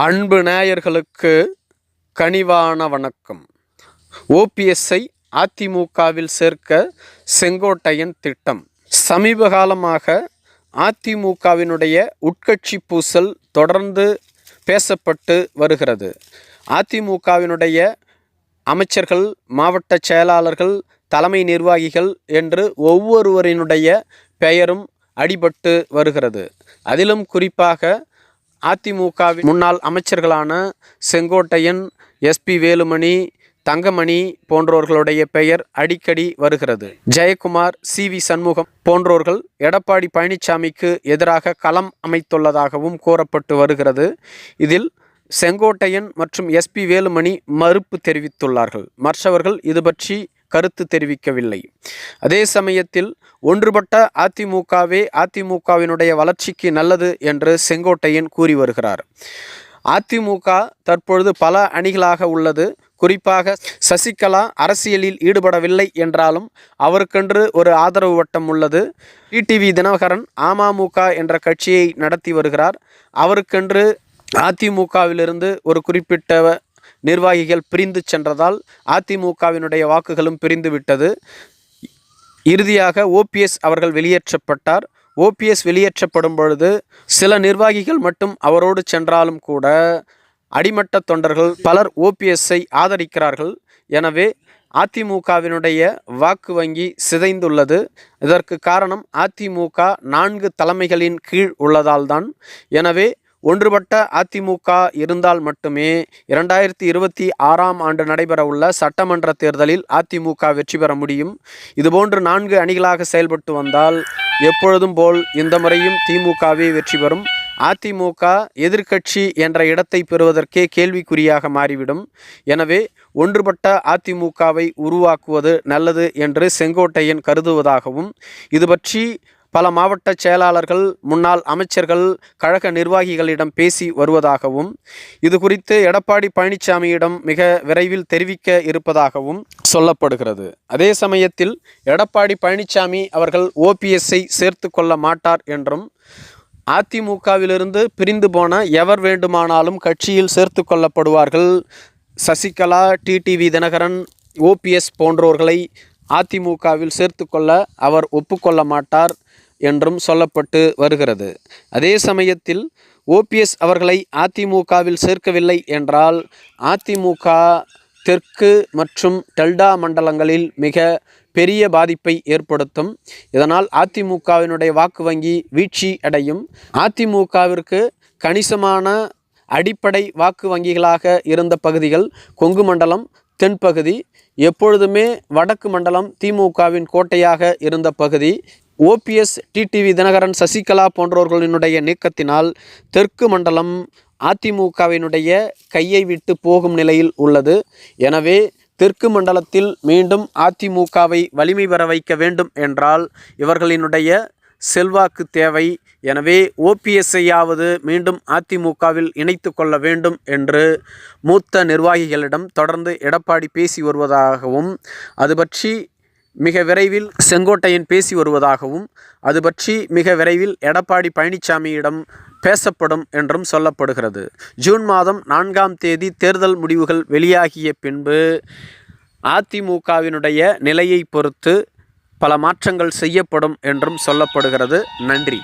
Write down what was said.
அன்பு நேயர்களுக்கு கனிவான வணக்கம். ஓபிஎஸ்ஐ அதிமுகவில் சேர்க்க செங்கோட்டையன் திட்டம். சமீப காலமாக அதிமுகவினுடைய உட்கட்சி பூசல் தொடர்ந்து பேசப்பட்டு வருகிறது. அதிமுகவினுடைய அமைச்சர்கள் மாவட்ட செயலாளர்கள் தலைமை நிர்வாகிகள் என்று ஒவ்வொருவரினுடைய பெயரும் அடிபட்டு வருகிறது. அதிலும் குறிப்பாக அதிமுகவின் முன்னாள் அமைச்சர்களான செங்கோட்டையன் எஸ்பி வேலுமணி தங்கமணி போன்றோர்களுடைய பெயர் அடிக்கடி வருகிறது. ஜெயக்குமார் சி வி சண்முகம் போன்றோர்கள் எடப்பாடி பழனிசாமிக்கு எதிராக களம் அமைத்துள்ளதாகவும் கூறப்பட்டு வருகிறது. இதில் செங்கோட்டையன் மற்றும் எஸ்பி வேலுமணி மறுப்பு தெரிவித்துள்ளார்கள். மற்றவர்கள் இது பற்றி கருத்து தெரிவிக்கவில்லை. அதே சமயத்தில் ஒன்றுபட்ட அதிமுகவே அதிமுகவினுடைய வளர்ச்சிக்கு நல்லது என்று செங்கோட்டையன் கூறி வருகிறார். அதிமுக தற்பொழுது பல அணிகளாக உள்ளது. குறிப்பாக சசிகலா அரசியலில் ஈடுபடவில்லை என்றாலும் அவருக்கென்று ஒரு ஆதரவு வட்டம் உள்ளது. டிடிவி தினகரன் அமமுக என்ற கட்சியை நடத்தி வருகிறார். அவருக்கென்று அதிமுகவிலிருந்து ஒரு குறிப்பிட்ட நிர்வாகிகள் பிரிந்து சென்றதால் அதிமுகவினுடைய வாக்குகளும் பிரிந்து விட்டது இறுதியாக ஓபிஎஸ் அவர்கள் வெளியேற்றப்பட்டார். ஓபிஎஸ் வெளியேற்றப்படும் பொழுது சில நிர்வாகிகள் மட்டும் அவரோடு சென்றாலும் கூட அடிமட்ட தொண்டர்கள் பலர் ஓபிஎஸ்ஸை ஆதரிக்கிறார்கள். எனவே அதிமுகவினுடைய வாக்கு வங்கி சிதைந்துள்ளது. இதற்கு காரணம் அதிமுக நான்கு தலைமைகளின் கீழ் உள்ளதால்தான். எனவே ஒன்றுபட்ட அதிமுக இருந்தால் மட்டுமே இரண்டாயிரத்தி இருபத்தி ஆறாம் ஆண்டு நடைபெறவுள்ள சட்டமன்ற தேர்தலில் அதிமுக வெற்றி பெற முடியும். இதுபோன்று நான்கு அணிகளாக செயல்பட்டு வந்தால் எப்பொழுதும் போல் இந்த முறையும் திமுகவே வெற்றி பெறும். அதிமுக எதிர்க்கட்சி என்ற இடத்தை பெறுவதற்கே கேள்விக்குறியாக மாறிவிடும். எனவே ஒன்றுபட்ட அதிமுகவை உருவாக்குவது நல்லது என்று செங்கோட்டையன் கருதுவதாகவும் இது பற்றி பல மாவட்ட செயலாளர்கள் முன்னாள் அமைச்சர்கள் கழக நிர்வாகிகளிடம் பேசி வருவதாகவும் இது குறித்து எடப்பாடி பழனிசாமியிடம் மிக விரைவில் தெரிவிக்க இருப்பதாகவும் சொல்லப்படுகிறது. அதே சமயத்தில் எடப்பாடி பழனிசாமி அவர்கள் ஓபிஎஸ்ஐ சேர்த்து கொள்ள மாட்டார் என்றும் அதிமுகவிலிருந்து பிரிந்து போன எவர் வேண்டுமானாலும் கட்சியில் சேர்த்து கொள்ளப்படுவார்கள் சசிகலா டிடிவி தினகரன் ஓபிஎஸ் போன்றோர்களை அதிமுகவில் சேர்த்து கொள்ள அவர் ஒப்புக்கொள்ள மாட்டார். என்றும் சொல்லப்பட்டு வருகிறது. அதே சமயத்தில் ஓபிஎஸ் அவர்களை அதிமுகவில் சேர்க்கவில்லை என்றால் அதிமுக தெற்கு மற்றும் டெல்டா மண்டலங்களில் மிக பெரிய பாதிப்பை ஏற்படுத்தும். இதனால் அதிமுகவினுடைய வாக்கு வங்கி வீழ்ச்சி அடையும். அதிமுகவிற்கு கணிசமான அடிப்படை வாக்கு வங்கிகளாக இருந்த பகுதிகள் கொங்கு மண்டலம் தென்பகுதி எப்பொழுதுமே வடக்கு மண்டலம் திமுகவின் கோட்டையாக இருந்த பகுதி ஓபிஎஸ் டிடிவி தினகரன் சசிகலா போன்றவர்களினுடைய நீக்கத்தினால் தெற்கு மண்டலம் அதிமுகவினுடைய கையை விட்டு போகும் நிலையில் உள்ளது. எனவே தெற்கு மண்டலத்தில் மீண்டும் அதிமுகவை வலிமை பெற வைக்க வேண்டும் என்றால் இவர்களினுடைய செல்வாக்கு தேவை. எனவே ஓபிஎஸ்ஐயாவது மீண்டும் அதிமுகவில் இணைத்து கொள்ள வேண்டும் என்று மூத்த நிர்வாகிகளிடம் தொடர்ந்து எடப்பாடி பேசி வருவதாகவும் அது பற்றி மிக விரைவில் செங்கோட்டையன் பேசி வருவதாகவும் அது பற்றி மிக விரைவில் எடப்பாடி பழனிசாமியிடம் பேசப்படும் என்றும் சொல்லப்படுகிறது. ஜூன் மாதம் நான்காம் தேதி தேர்தல் முடிவுகள் வெளியாகிய பின்பு அதிமுகவினுடைய நிலையை பொறுத்து பல மாற்றங்கள் செய்யப்படும் என்றும் சொல்லப்படுகிறது. நன்றி.